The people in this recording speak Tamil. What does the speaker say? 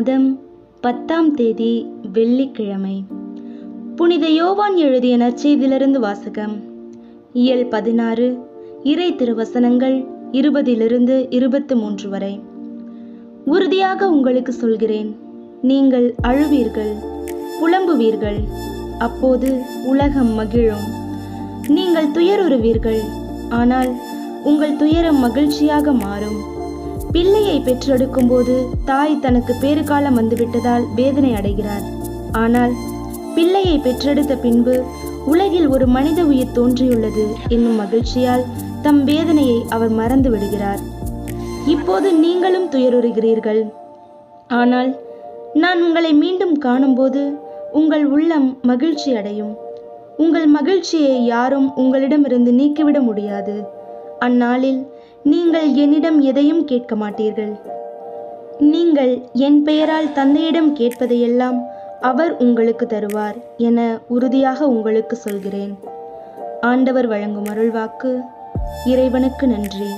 மாதம் பத்தாம் தேதி வெள்ளிக்கிழமை. புனித யோவான் எழுதிய நற்செய்தியிலிருந்து வாசகம். இயல் பதினாறு இறை திருவசனங்கள் இருபதிலிருந்து இருபத்து மூன்று வரை. உறுதியாக உங்களுக்கு சொல்கிறேன் நீங்கள் அழுவீர்கள் புலம்புவீர்கள் அப்போது உலகம் மகிழும். நீங்கள் துயருறுவீர்கள் ஆனால் உங்கள் துயரம் மகிழ்ச்சியாக மாறும். பிள்ளையை பெற்றெடுக்கும்போது தாய் தனக்கு பேறுகாலம் வந்துவிட்டதால் வேதனை அடைகிறார். ஆனால் பிள்ளையை பெற்றெடுத்த பின்பு உலகில் ஒரு மனித உயிர் தோன்றியுள்ளது என்னும் மகிழ்ச்சியால் தம் வேதனையை அவர் மறந்து விடுகிறார். இப்போது நீங்களும் துயருறுகிறீர்கள். ஆனால் நான் உங்களை மீண்டும் காணும்போது உங்கள் உள்ளம் மகிழ்ச்சி அடையும் உங்கள் மகிழ்ச்சியை யாரும் உங்களிடமிருந்து நீக்கிவிட முடியாது. அந்நாளில் நீங்கள் என்னிடம் எதையும் கேட்க மாட்டீர்கள். நீங்கள் என் பெயரால் தந்தையிடம் கேட்பதையெல்லாம் அவர் உங்களுக்கு தருவார் என உறுதியாக உங்களுக்கு சொல்கிறேன். ஆண்டவர் வழங்கும் அருள்வாக்கு இறைவனுக்கு நன்றி.